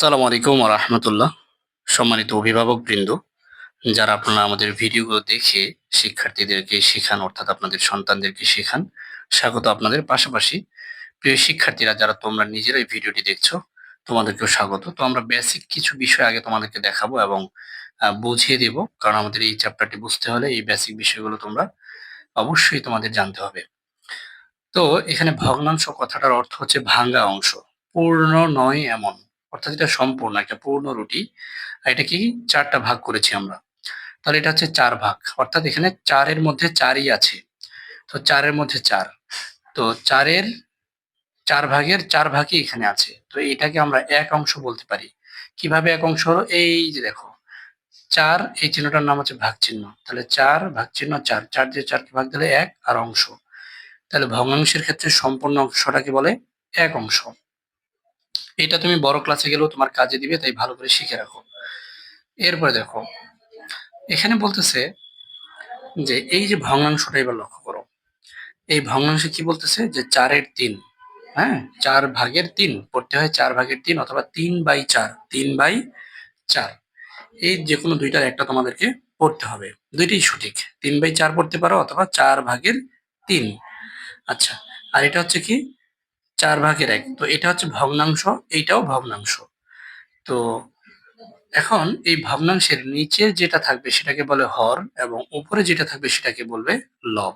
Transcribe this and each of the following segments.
আসসালামু আলাইকুম রহমতুল্লাহ। সম্মানিত অভিভাবক বৃন্দ যারা আপনারা আমাদের ভিডিওগুলো দেখে শিক্ষার্থীদেরকে শেখান, অর্থাৎ আপনাদের সন্তানদেরকে শেখান, স্বাগত আপনাদের। পাশাপাশি প্রিয় শিক্ষার্থীরা, যারা তোমরা নিজেরাই ভিডিওটি দেখছ, তোমাদেরকেও স্বাগত। তো আমরা বেসিক কিছু বিষয় আগে তোমাদেরকে দেখাবো এবং বুঝিয়ে দেব, কারণ আমাদের এই চ্যাপ্টারটি বুঝতে হলে এই বেসিক বিষয়গুলো তোমরা অবশ্যই তোমাদের জানতে হবে। তো এখানে ভগ্নাংশ কথাটার অর্থ হচ্ছে ভাঙ্গা অংশ, পূর্ণ নয় এমন। অর্থাৎ এটা সম্পূর্ণ, একটা পূর্ণ রুটি। আর এটা কি চারটা ভাগ করেছি আমরা। তাহলে এটা হচ্ছে চার ভাগ। অর্থাৎ এখানে চারের মধ্যে চারই আছে। তো চারের মধ্যে চার। তো চারের চার ভাগের চার ভাগই এখানে আছে। তো এটাকে আমরা এক অংশ বলতে পারি। কীভাবে এক অংশ হলো? এই যে দেখো, চার, এই চিহ্নটার নাম হচ্ছে ভাগ চিহ্ন তাহলে চার ভাগ চিহ্ন চার। চার দিয়ে চারকে ভাগ দিলে এক আর অংশ। তাহলে ভগ্নাংশের ক্ষেত্রে সম্পূর্ণ অংশটাকে বলে এক অংশ। এটা তুমি বড় ক্লাসে গেলেও তোমার কাজে দিবে, তাই ভালো করে শিখে রাখো। এরপরে দেখো, এখানে বলতেছে যে এই যে ভগ্নাংশটা এবার লক্ষ্য করো। এই ভগ্নাংশে কি বলতেছে? যে চারের তিন হ্যাঁ? চার ভাগের তিন, পড়তে হয় চার ভাগের তিন অথবা তিন বাই চার, তিন বাই চার। এই যে কোনো দুইটার একটা তোমাদেরকে পড়তে হবে। দুইটাই সঠিক। তিন বাই চার পড়তে পারো অথবা চার ভাগের তিন। আচ্ছা আর এটা হচ্ছে কি? চার ভাগের এক। তো এটা হচ্ছে ভগ্নাংশ, এইটাও ভগ্নাংশ। তো এখন এই ভগ্নাংশের নিচে যেটা থাকবে সেটাকে বলে হর এবং উপরে যেটা থাকবে সেটাকে বলবে লব।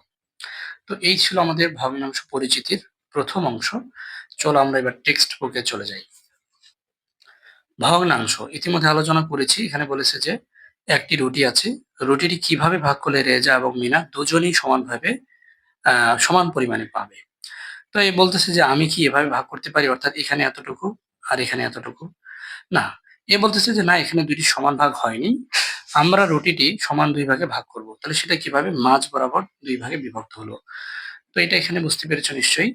তো এই ছিল আমাদের ভগ্নাংশ পরিচিতির প্রথম অংশ। চলো আমরা এবার টেক্সট বুকে চলে যাই। ভগ্নাংশ, ইতিমধ্যে আলোচনা করেছি, এখানে বলেছে যে একটি রুটি আছে। রুটিটি কীভাবে ভাগ করলে রেজা এবং মিনা দুজনেই সমানভাবে সমান পরিমাণে পাবে? তো এই বলতেছে যে, আমি কি এভাবে ভাগ করতে পারি? অর্থাৎ এখানে এতটুকু আর এখানে এতটুকু? না, এ বলতেছে যে, না, এখানে দুইটি সমান ভাগ হয়নি। আমরা রুটিটি সমান দুই ভাগে ভাগ করব। তাহলে সেটা কীভাবে? মাঝ বরাবর দুই ভাগে বিভক্ত হলো। তো এটা এখানে বুঝতে পেরেছ নিশ্চয়ই।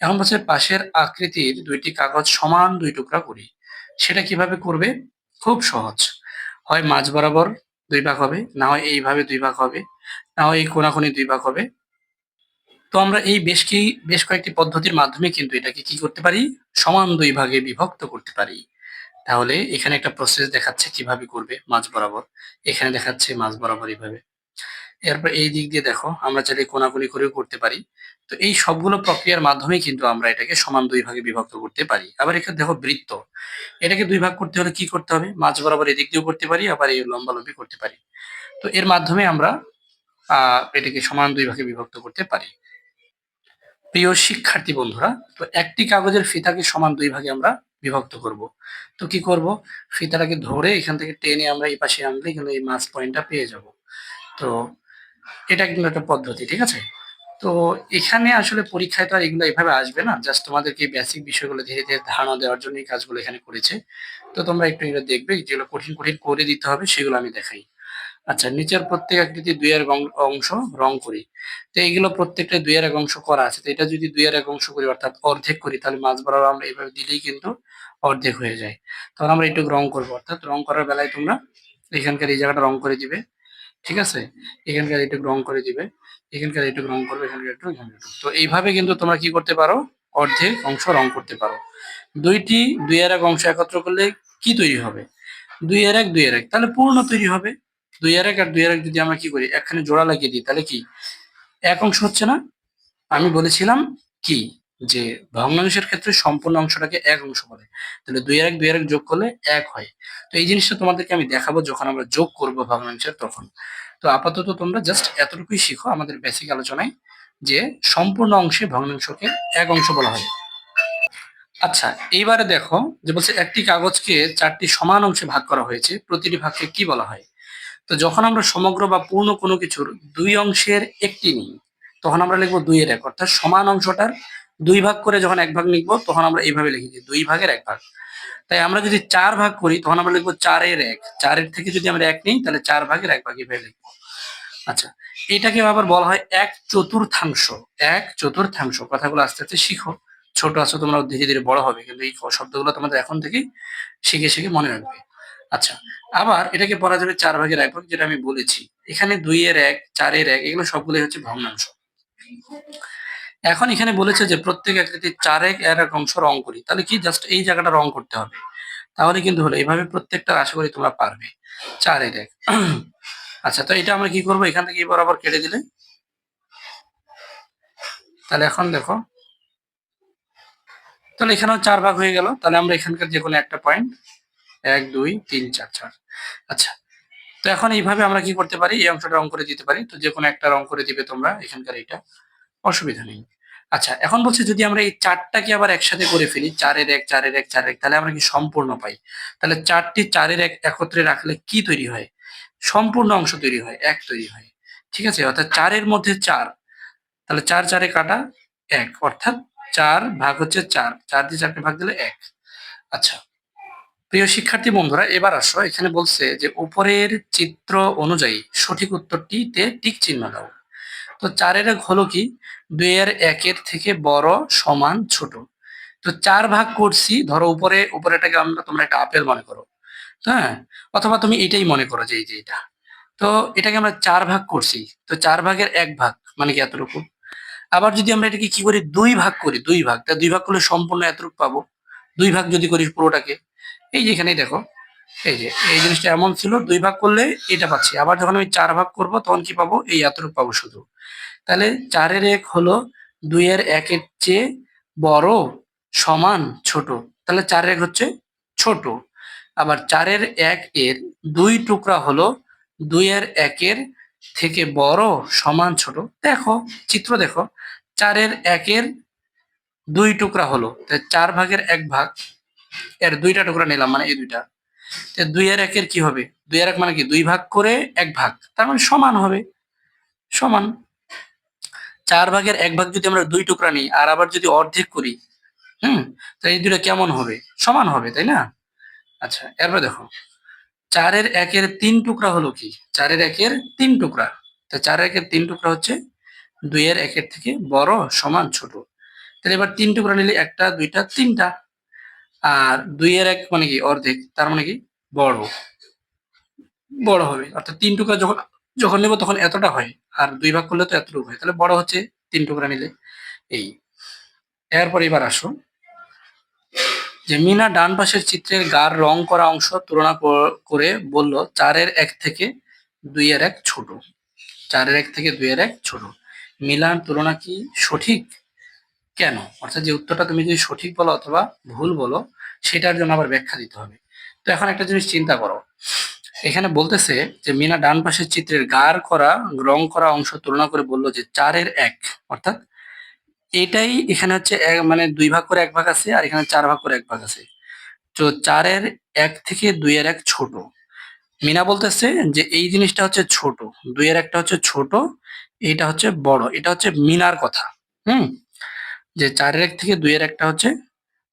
এখন বলছে, পাশের আকৃতির দুইটি কাগজ সমান দুই টুকরা করি। সেটা কীভাবে করবে? খুব সহজ। হয় মাঝ বরাবর দুই ভাগ হবে, না হয় এইভাবে দুই ভাগ হবে, না হয় এই কোনাকুনি দুই ভাগ হবে। তো আমরা এই বেশ কি, বেশ কয়েকটি পদ্ধতির মাধ্যমে কিন্তু এটাকে কি করতে পারি? সমান দুই ভাগে বিভক্ত করতে পারি। তাহলে এখানে একটা প্রসেস দেখাচ্ছে কীভাবে করবে মাঝ বরাবর। এখানে দেখাচ্ছে মাঝ বরাবর এইভাবে। এরপর এই দিক দিয়ে দেখো, আমরা চাইলে কোনাকুনি করেও করতে পারি। তো এই সবগুলো প্রক্রিয়ার মাধ্যমে কিন্তু আমরা এটাকে সমান দুই ভাগে বিভক্ত করতে পারি। আবার এখানে দেখো বৃত্ত। এটাকে দুই ভাগ করতে হলে কি করতে হবে? মাঝ বরাবর এদিক দিয়েও করতে পারি, আবার এই লম্বালম্বি করতে পারি। তো এর মাধ্যমে আমরা, আহ, এটাকে সমান দুই ভাগে বিভক্ত করতে পারি। প্রিয় শিক্ষার্থী বন্ধুরা, তো একটি কাগজের ফিতাকে সমান দুই ভাগে আমরা বিভক্ত করব। তো কি করব? ফিতাটাকে ধরে এখান থেকে টেনে আমরা এই পাশে আনলে কিন্তু এই মাছ পয়েন্টটা পেয়ে যাব। তো এটা কিন্তু একটা পদ্ধতি, ঠিক আছে? তো এখানে আসলে পরীক্ষায় তো আর এগুলো এভাবে আসবে না, জাস্ট তোমাদেরকে বেসিক বিষয়গুলো ধীরে ধীরে ধারণা দেওয়ার জন্য এই কাজগুলো এখানে করেছে। তো তোমরা একটু এগুলো দেখবে, যেগুলো কঠিন কঠিন করে দিতে হবে, সেগুলো আমি দেখাই। আচ্ছা নিচের প্রত্যেক আকৃতি দুই এর অংশ রং করি। তো এইগুলো প্রত্যেকটা দুই এর এক অংশ করা আছে। তো এটা যদি দুই এর এক অংশ করি, অর্থাৎ অর্ধেক করি, তাহলে মাছ বরাবর আমরা এইভাবে দিলেই কিন্তু অর্ধেক হয়ে যায়। তখন আমরা একটু রং করব। অর্থাৎ রং করার বেলায় তোমরা এখানকার এই জায়গাটা রং করে দিবে। ঠিক আছে? এখানকার একটু রং করে দিবে। এখানকার একটু রং করবে, এখানকার একটু তো এইভাবে কিন্তু তোমরা কি করতে পারো? অর্ধেক অংশ রং করতে পারো। দুইটি দুই এর এক অংশ একত্র করলে কি তৈরি হবে? দুই এর এক দুই এর এক। তাহলে পূর্ণ তৈরি হবে। দুই আর এক আর দুই এর এক যদি আমরা কি করি, একখানে জোড়া লাগিয়ে দিই, তাহলে কি? এক অংশ হচ্ছে না? আমি বলেছিলাম কি? যে ভগ্নাংশের ক্ষেত্রে সম্পূর্ণ অংশটাকে এক অংশ বলে। তাহলে দুই এর এক দুই এর এক যোগ করলে এক হয়। তো এই জিনিসটা তোমাদেরকে আমি দেখাবো যখন আমরা যোগ করব ভগ্নাংশের তখন। তো আপাতত তোমরা জাস্ট এতটুকুই শিখো আমাদের বেসিক আলোচনায় যে সম্পূর্ণ অংশে ভগ্নাংশকে এক অংশ বলা হয়। আচ্ছা এইবারে দেখো যে বলছে একটি কাগজকে চারটি সমান অংশে ভাগ করা হয়েছে। প্রতিটি ভাগকে কি বলা হয়? তো যখন আমরা সমগ্র বা পূর্ণ কোনো কিছুর দুই অংশের একটি নিই, তখন আমরা লিখব দুই এর এক, অর্থাৎ সমান অংশটার দুই ভাগ করে যখন এক ভাগ লিখব, তখন আমরা এইভাবে লিখি যে দুই ভাগের এক ভাগ। তাই আমরা যদি চার ভাগ করি, তখন আমরা লিখব চারের এক। চারের থেকে যদি আমরা এক নিই, তাহলে চার ভাগের এক ভাগ এভাবে লিখব। আচ্ছা এটাকে আবার বলা হয় এক চতুর্থাংশ এক চতুর্থাংশ। কথাগুলো আস্তে আস্তে শিখো। ছোট আছো, তোমরা ধীরে ধীরে বড় হবে, কিন্তু এই শব্দগুলো তোমাদের এখন থেকেই শিখে শিখে মনে রাখবে। আচ্ছা আবার এটাকে পড়া যাবে চার ভাগের এক ভাগ, যেটা আমি বলেছি। এখানে দুই এর এক, চারের এক, এগুলো সবগুলোই হচ্ছে ভগ্নাংশ। এখন এখানে বলেছে যে প্রত্যেক আকৃতির চার এক এর এক অংশ রং করি। তাহলে কি জাস্ট এই জায়গাটা রং করতে হবে? তাহলে কিন্তু হলো, এভাবে প্রত্যেকটা আশা করি তোমরা পারবে। চারের এক। আচ্ছা তো এটা আমরা কি করব? এখান থেকে বরাবর কেটে দিলে? তাহলে এখন দেখো। তাহলে এখানেও চার ভাগ হয়ে গেল। তাহলে আমরা এখানকার যে কোনো একটা পয়েন্ট এক, দুই, তিন, চার চার। আচ্ছা তো এখন এইভাবে আমরা কি করতে পারি? এই অংশটা রং করে দিতে পারি। তো যে কোনো একটা রং করে দিবে তোমরা এখানকার এটা অসুবিধা নেই। আচ্ছা এখন বলছে যদি আমরা এই চারটাকে আবার একসাথে করে ফেলি, চারের এক চারের এক চারের এক, তাহলে আমরা কি সম্পূর্ণ পাই? তাহলে চারটি চারের এক একত্রে রাখলে কি তৈরি হয়? সম্পূর্ণ অংশ তৈরি হয়, এক তৈরি হয়। ঠিক আছে? অর্থাৎ চারের মধ্যে চার। তাহলে চার, চারে কাটা এক। অর্থাৎ চার ভাগ হচ্ছে চার। চার দিয়ে চারটে ভাগ দিলে এক। আচ্ছা প্রিয় শিক্ষার্থী বন্ধুরা, এবার আসো। এখানে বলছে যে, উপরের চিত্র অনুযায়ী সঠিক উত্তরটিতে টিক চিহ্ন দাও। তো চারের এক হলো কি? দুইয়ের একের থেকে বড় সমান ছোট। তো চার ভাগ করছি, ধরো উপরে, উপরেটাকে আমরা তোমরা একটা আপেল মনে করো। হ্যাঁ? অথবা তুমি এটাই মনে করো যে, এই যে এটা। তো এটাকে আমরা চার ভাগ করছি। তো চার ভাগের এক ভাগ মানে কি এতটুকু? আবার যদি আমরা এটাকে কি করি? দুই ভাগ করি, দুই ভাগ। তা দুই ভাগ করলে সম্পূর্ণ এতটুকু পাবো। দুই ভাগ যদি করি পুরোটাকে এই যে এখানেই দেখো, এই যে, এই জিনিসটা এমন ছিল, দুই ভাগ করলে এটা পাচ্ছি। আবার যখন আমি চার ভাগ করব, তখন কি পাবো? এই এতটুকু পাবো শুধু। তাহলে চারের এক হলো দুইয়ের একের চেয়ে বড় সমান ছোট। তাহলে চারের এক হচ্ছে ছোট। আবার চারের এক এর দুই টুকরা হলো দুইয়ের একের থেকে বড় সমান ছোট। দেখো, চিত্র দেখো। চারের একের দুই টুকরা হলো। চার ভাগের এক ভাগ এর দুইটা টুকরা নিলাম মানে এই দুইটা। দুই আর একের কি হবে? দুই আর এক মানে কি? দুই ভাগ করে এক ভাগ। তার মানে সমান হবে। সমান। চার ভাগের এক ভাগ যদি আমরা দুই টুকরা নিই, আর আবার যদি অর্ধেক করি, হুম? তো এই দুইটা কেমন হবে? সমান হবে, তাই না? আচ্ছা এরপর দেখো। চারের একের তিন টুকরা হলো কি? চারের একের তিন টুকরা। তো চারের একের তিন টুকরা হচ্ছে দুইয়ের একের থেকে বড় সমান ছোট। তাহলে এবার তিন টুকরা নিলে একটা, দুইটা, তিনটা। আর দুই দুইয়ের এক মানে কি, অর্ধেক, তার মানে কি, বড়। বড় হবে। অর্থাৎ তিন টুকরা যখন যখন নেব তখন এতটা হয়। আর দুই ভাগ করলে তো এতটুকু হয়। তাহলে বড় হচ্ছে তিন টুকরা নিলে। এই। এরপর এবার আসো। যে মিনা ডান পাশের চিত্রের গার রং করা অংশ তুলনা কর- বলল, চারের এক থেকে দুই দুইয়ের এক ছোট। চারের এক থেকে দুই দুইয়ের এক ছোট। মিলার তুলনা কি সঠিক? কেন? অর্থাৎ যে উত্তরটা তুমি যদি সঠিক বলো অথবা ভুল বলো, সেটার জন্য আবার ব্যাখ্যা দিতে হবে। তো এখন একটা জিনিস চিন্তা করো। এখানে বলতেছে যে মিনা ডান পাশের চিত্রের গার করা, রং করা অংশ তুলনা করে বলল যে চারের এক। অর্থাৎ এটাই এখানে হচ্ছে মানে দুই ভাগ করে এক ভাগ আছে আর এখানে চার ভাগ করে এক ভাগ আছে। তো চারের এক থেকে দুই দুইয়ের এক ছোট। মিনা বলতেছে যে এই জিনিসটা হচ্ছে ছোট, দুইয়ের একটা হচ্ছে ছোট এটা হচ্ছে বড়, এটা হচ্ছে মিনার কথা। হুম? যে চারের এক থেকে দুইয়ের একটা হচ্ছে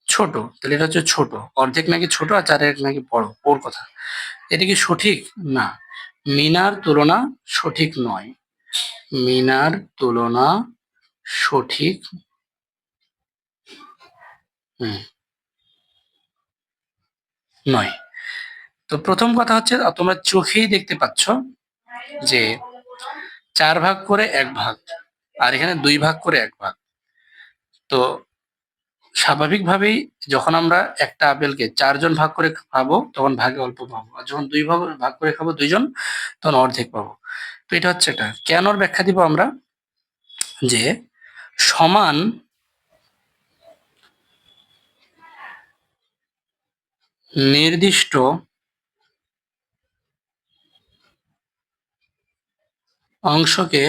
ছোট। তাহলে এটা হচ্ছে ছোট। অর্ধেক নাকি ছোট আর চারের এক নাকি বড়? ওর কথা। এটা কি সঠিক? না। মিনার তুলনা সঠিক নয়। মিনার তুলনা সঠিক নয়। তো প্রথম কথা হচ্ছে তোমরা চোখেই দেখতে পাচ্ছ যে চার ভাগ করে এক ভাগ, আর এখানে দুই ভাগ করে এক ভাগ। তো স্বাভাবিকভাবেই যখন আমরা একটা আপেলকে চারজন ভাগ করে খাব, তখন ভাগে অল্প পাবো। আর যখন দুই ভাগ ভাগ করে খাব দুইজন, তখন অর্ধেক পাবো। তো এটা হচ্ছে এটা কেনর ব্যাখ্যা দিব আমরা? যে সমান নির্দিষ্ট অংশকে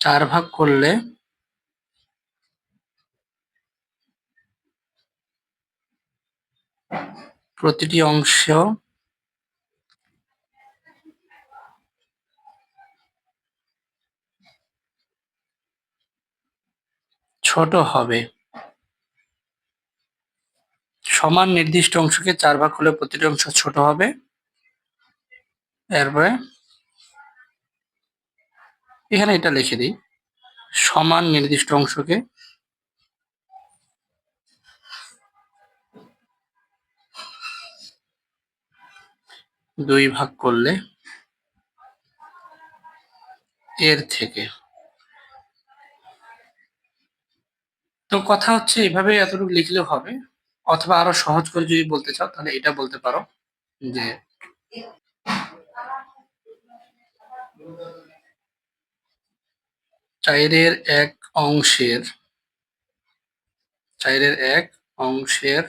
চার ভাগ করলে প্রতিটি অংশ ছোট হবে। সমান নির্দিষ্ট অংশকে চার ভাগ করলে প্রতিটি অংশ ছোট হবে। এরপরে এখানে এটা লিখে দিই। সমান নির্দিষ্ট অংশকে দুই ভাগ করলে এর থেকে। তো কথা হচ্ছে এভাবে এতটুকু লিখলেও হবে, অথবা আরও সহজ করে যদি বলতে চাও, তাহলে এটা বলতে পারো যে চাইরের এক অংশের, চাইরের এক অংশের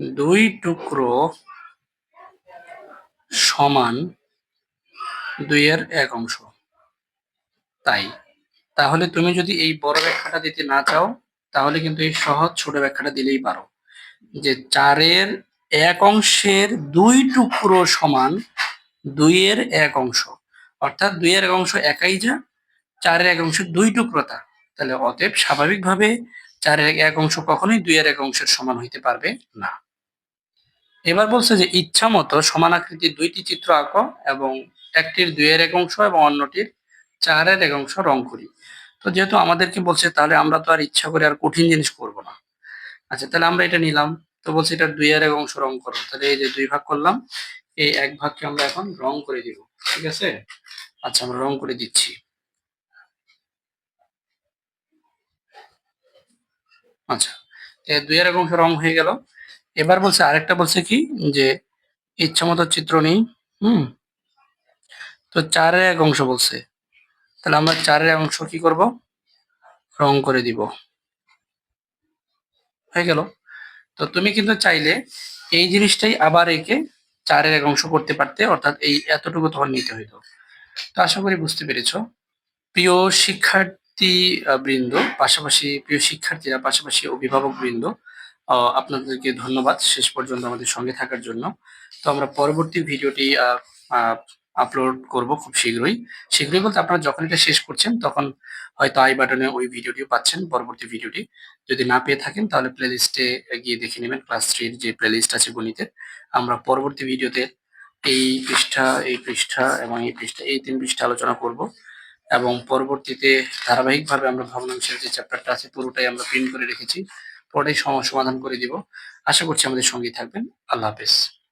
দুই টুকরো সমান দুইয়ের এক অংশ। তাই, তাহলে তুমি যদি এই বড় ব্যাখ্যাটা দিতে না চাও, তাহলে কিন্তু এই সহজ ছোট ব্যাখ্যাটা দিলেই পারো। যে চারের এক অংশের দুই টুকরো সমান দুইয়ের এক অংশ। অর্থাৎ দুইয়ের এক অংশ একাই যা, চারের এক অংশ দুই টুকরো তা। তাহলে অতএব স্বাভাবিকভাবে চারের এক অংশ কখনোই দুইয়ের এক অংশের সমান হইতে পারবে না। এবার বলছে যে ইচ্ছা মতো সমান আকৃতির দুইটি চিত্র আঁকো এবং একটির দুইয়ের এক অংশ এবং অন্যটির চারের এক অংশ রং করি। তো যেহেতু আমাদেরকে বলছে, তাহলে আমরা তো আর ইচ্ছা করে আর কঠিন জিনিস করব না। আচ্ছা তাহলে আমরা এটা নিলাম। তো বলছে এটা দুইয়ের এক অংশ রং করো। তাহলে এই যে দুই ভাগ করলাম, এই এক ভাগকে আমরা এখন রং করে দিব। ঠিক আছে? আচ্ছা আমরা রং করে দিচ্ছি। আচ্ছা দুইয়ের এক অংশ রং হয়ে গেল। এবার বলছে, আরেকটা বলছে কি, যে ইচ্ছা মতো চিত্র নেই, হুম? তো চারের এক অংশ বলছে। তাহলে আমরা চারের অংশ কি করব? রং করে দিব। হয়ে গেল। তো তুমি কিন্তু চাইলে এই জিনিসটাই আবার একে চারের এক অংশ করতে পারতে, অর্থাৎ এই এতটুকু তোমার নিতে হইতো। তো আশা করি বুঝতে পেরেছ। প্রিয় শিক্ষার্থী বৃন্দ, পাশাপাশি প্রিয় শিক্ষার্থীরা, পাশাপাশি অভিভাবক বৃন্দ আপনাদেরকে ধন্যবাদ শেষ পর্যন্ত আমাদের সঙ্গে থাকার জন্য। তো আমরা পরবর্তী ভিডিওটি আপলোড করব খুব শীঘ্রই। শীঘ্রই বলতে আপনারা যখন এটা শেষ করছেন, তখন হয়তো আই বাটনে ওই ভিডিওটিও পাচ্ছেন, পরবর্তী ভিডিওটি। যদি না পেয়ে থাকেন, তাহলে প্লেলিস্টে গিয়ে দেখে নেবেন, ক্লাস থ্রির যে প্লেলিস্ট আছে গণিতের। আমরা পরবর্তী ভিডিওতে এই পৃষ্ঠা এই পৃষ্ঠা এবং এই পৃষ্ঠা, এই তিন পৃষ্ঠা আলোচনা করব এবং পরবর্তীতে ধারাবাহিকভাবে আমরা ভগ্নাংশের যে চ্যাপ্টারটা আছে পুরোটাই আমরা প্রিন্ট করে রেখেছি। পরে সম- সমাধান করে দিব। আশা করছি আমাদের সঙ্গেই থাকবেন। আল্লাহ হাফেজ।